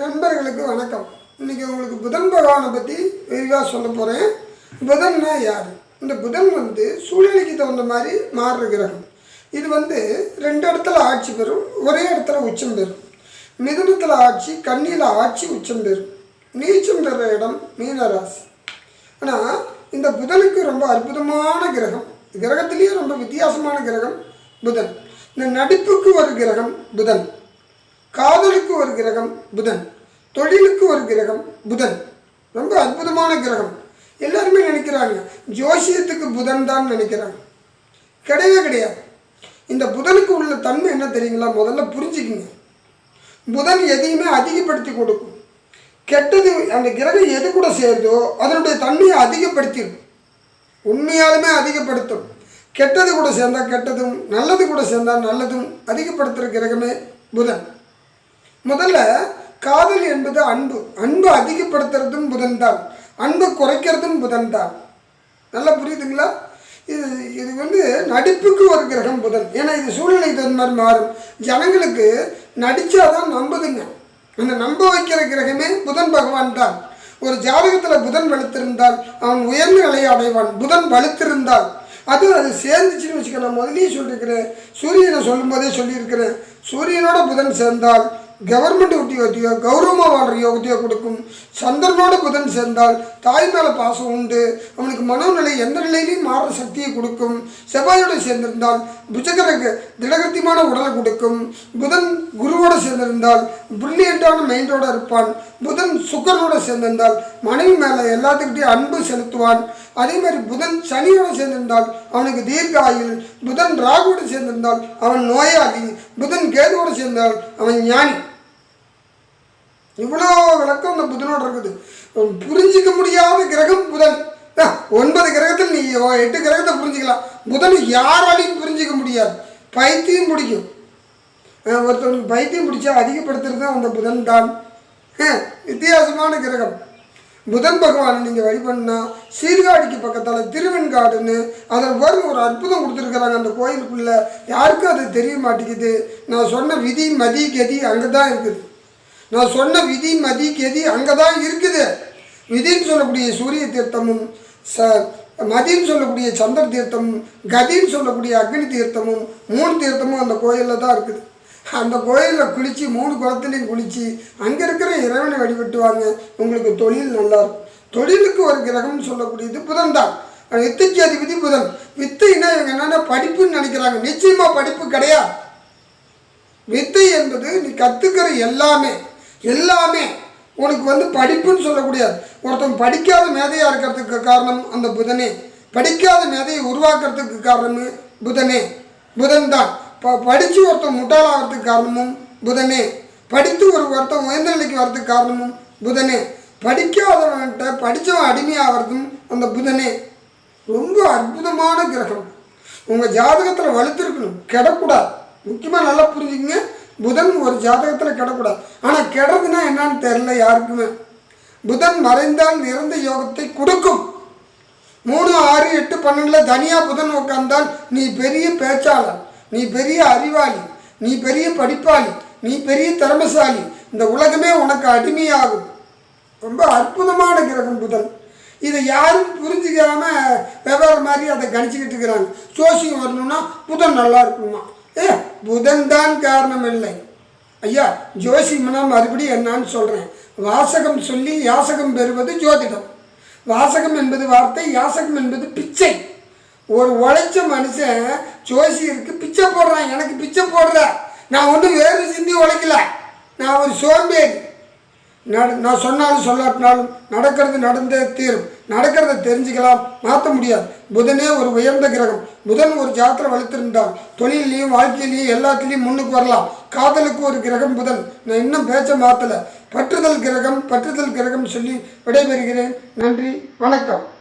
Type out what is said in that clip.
நண்பர்களுக்கு வணக்கம். இன்றைக்கி உங்களுக்கு புதன் பகவானை பற்றி விரிவாக சொல்ல போகிறேன் புதன்னா யார்? இந்த புதன் வந்து சூழ்நிலைக்கு தகுந்த மாதிரி மாறுற கிரகம். இது வந்து ரெண்டு இடத்துல ஆட்சி பெறும் ஒரே இடத்துல உச்சம் பெறும். மிதுனத்தில் ஆட்சி கண்ணியில் ஆட்சி உச்சம் பெறும். நீச்சம் பெற இடம் மீனராசி ஆனால் இந்த புதனுக்கு ரொம்ப அற்புதமான கிரகம். கிரகத்திலேயே ரொம்ப வித்தியாசமான கிரகம் புதன். இந்த நடிப்புக்கு ஒரு கிரகம் புதன். காதலுக்கு ஒரு கிரகம் புதன் தொழிலுக்கு ஒரு கிரகம் புதன். ரொம்ப அற்புதமான கிரகம். எல்லாருமே நினைக்கிறாங்க ஜோசியத்துக்கு புதன் தான் நினைக்கிறாங்க. கிடையவே கிடையாது. இந்த புதனுக்கு உள்ள தன்மை என்ன தெரியுங்களா? முதல்ல புரிஞ்சுக்குங்க. புதன் எதையுமே அதிகப்படுத்தி கொடுக்கும். கெட்டது அந்த கிரகம் எது கூட சேருதோ அதனுடைய தன்மையை அதிகப்படுத்திடும். உண்மையாலுமே அதிகப்படுத்தும். கெட்டது கூட சேர்ந்தால் கெட்டதும் நல்லது கூட சேர்ந்தால் நல்லதும் அதிகப்படுத்துகிற கிரகமே புதன். முதல்ல காதல் என்பது அன்பு. அன்பு அதிகப்படுத்துறதும் புதன் தான் அன்பு குறைக்கிறதும் புதன் தான் நல்லா புரியுதுங்களா? இது இது வந்து நடிப்புக்கு ஒரு கிரகம் புதன். ஏன்னா இது சூழ்நிலை தகுந்த மாதிரி மாறும். ஜனங்களுக்கு நடித்தாதான் நம்புதுங்க. அந்த நம்ப வைக்கிற கிரகமே புதன் பகவான் தான். ஒரு ஜாதகத்தில் புதன் வலுத்திருந்தால் அவன் உயர்ந்த நிலையை அடைவான். புதன் வலுத்திருந்தால் அது அது சேர்ந்துச்சுன்னு வச்சுக்க நான் முதல்லயே சொல்லியிருக்கிறேன் சூரியனை சொல்லும்போதே சொல்லியிருக்கிறேன். சூரியனோட புதன் சேர்ந்தால் கவர்மெண்ட் உத்தியோகத்தையோ கௌரவமாக வாழ்கிற யோகத்தையோ கொடுக்கும் சந்திரனோட புதன் சேர்ந்தால் தாய் மேலே பாசம் உண்டு. அவனுக்கு மனோநிலை எந்த நிலையிலையும் மாறுற சக்தியை கொடுக்கும். செவ்வாயோட சேர்ந்திருந்தால் புஜகரக்கு திடகத்தியமான உடலை கொடுக்கும். புதன் குருவோடு சேர்ந்திருந்தால் பிரில்லியண்டான மைண்டோடு இருப்பான். புதன் சுக்கரனோட சேர்ந்திருந்தால் மனைவி மேலே எல்லாத்துக்கிட்டையும் அன்பு செலுத்துவான். அதே மாதிரி புதன் சனியோடு சேர்ந்திருந்தால் அவனுக்கு தீர்க்க ஆயுள் புதன் ராகுவோடு சேர்ந்திருந்தால் அவன் நோயாளி புதன் கேதுவோடு சேர்ந்தால் அவன் ஞானி. இவ்வளோ விளக்கம் அந்த புதனோடு இருக்குது. புரிஞ்சிக்க முடியாத கிரகம் புதன். ஒன்பது கிரகத்தில் நீ எட்டு கிரகத்தை புரிஞ்சுக்கலாம். புதன் யாராலையும் புரிஞ்சிக்க முடியாது. பைத்தியம் பிடிக்கும். ஒருத்தவனுக்கு பைத்தியம் பிடிச்சா அதிகப்படுத்துறது தான் அந்த புதன் தான். வித்தியாசமான கிரகம். புதன் பகவானை நீங்கள் வழிபண்ணா சீர்காழிக்கு பக்கத்தால் திருவெண்காடுன்னு அதில் வரும் ஒரு அற்புதம் கொடுத்துருக்குறாங்க அந்த கோயிலுக்குள்ளே. யாருக்கும் அது தெரிய மாட்டேங்குது. நான் சொன்ன விதி மதி கதி அங்கே தான் இருக்குது. நான் சொன்ன விதி மதி கெதி அங்கே தான் இருக்குது. விதின்னு சொல்லக்கூடிய சூரிய தீர்த்தமும் ச மதின்னு சொல்லக்கூடிய சந்திர தீர்த்தமும் கதின்னு சொல்லக்கூடிய அக்னி தீர்த்தமும் மூணு தீர்த்தமும் அந்த கோயிலில் தான் இருக்குது. அந்த கோயிலில் குளித்து மூணு குளத்துலையும் குளித்து அங்கே இருக்கிற இறைவனை வழிபட்டுவாங்க. உங்களுக்கு தொழில் நல்லா இருக்கும். தொழிலுக்கு ஒரு கிரகம்னு சொல்லக்கூடியது புதன் தான். வித்துக்கு அதிபதி புதன். வித்தைன்னா இவங்க என்னென்ன படிப்புன்னு நினைக்கிறாங்க. நிச்சயமாக படிப்பு கிடையாது. வித்தை என்பது நீ கற்றுக்கிற எல்லாமே. எல்லாமே உனக்கு வந்து படிப்புன்னு சொல்லக்கூடியது ஒருத்தன் படிக்காத மேதையாக இருக்கிறதுக்கு காரணம் அந்த புதனே. படிக்காத மேதையை உருவாக்குறதுக்கு காரணம் புதனே. புதன் தான். ப படித்து ஒருத்தன் முட்டாளாகிறதுக்கு காரணமும் புதனே. படித்து ஒரு ஒருத்தன் உயர்ந்த நிலைக்கு வர்றதுக்கு காரணமும் புதனே. படிக்காதவன்கிட்ட படித்தவன் அடிமையாகிறதும் அந்த புதனே. ரொம்ப அற்புதமான கிரகம். உங்கள் ஜாதகத்தில் வலுத்திருக்கணும். கெடக்கூடாது. முக்கியமாக நல்லா புரிஞ்சுக்கங்க. புதன் ஒரு ஜாதகத்தில் கெடக்கூடாது. ஆனால் கெடுறதுன்னா என்னன்னு தெரில யாருக்குமே. புதன் மறைந்தால் நிறந்த யோகத்தை கொடுக்கும். மூணு ஆறு எட்டு பன்னெண்டில் தனியாக புதன் உட்கார்ந்தால் நீ பெரிய பேச்சாளர் நீ பெரிய அறிவாளி நீ பெரிய படிப்பாளி நீ பெரிய திறமசாலி. இந்த உலகமே உனக்கு அடிமையாகும். ரொம்ப அற்புதமான கிரகம் புதன். இதை யாரும் புரிஞ்சுக்காமல் வெவ்வேறு மாதிரி அதை கணிச்சுக்கிட்டு இருக்கிறாங்க. சோசியம் வரணும்னா புதன் நல்லா இருக்குமா? ஏ புதன் தான் காரணம் இல்லை ஐயா ஜோசிம்னா மறுபடியும் என்னான்னு சொல்கிறேன் வாசகம் சொல்லி யாசகம் பெறுவது ஜோதிடம். வாசகம் என்பது வார்த்தை யாசகம் என்பது பிச்சை. ஒரு உழைச்ச மனுஷன் ஜோசியருக்கு பிச்சை போடுறான். எனக்கு பிச்சை போடுற. நான் ஒன்றும் வேறு சிந்தி உழைக்கல. நான் ஒரு சோம்பேறி. நான் சொன்னாலும் சொல்லாட்டினாலும் நடக்கிறது நடந்தே தீரும். நடக்கிறத தெரிஞ்சுக்கலாம் மாற்ற முடியாது. புதனே ஒரு உயர்ந்த கிரகம். புதன் ஒரு ஜாத்திரை வளர்த்திருந்தால் தொழிலையும் வாழ்க்கையிலையும் எல்லாத்துலேயும் முன்னுக்கு வரலாம். காதலுக்கு ஒரு கிரகம் புதன். நான் இன்னும் பேச்ச மாற்றலை பற்றுதல் கிரகம் பற்றுதல் கிரகம் சொல்லி விடைபெறுகிறேன். நன்றி வணக்கம்.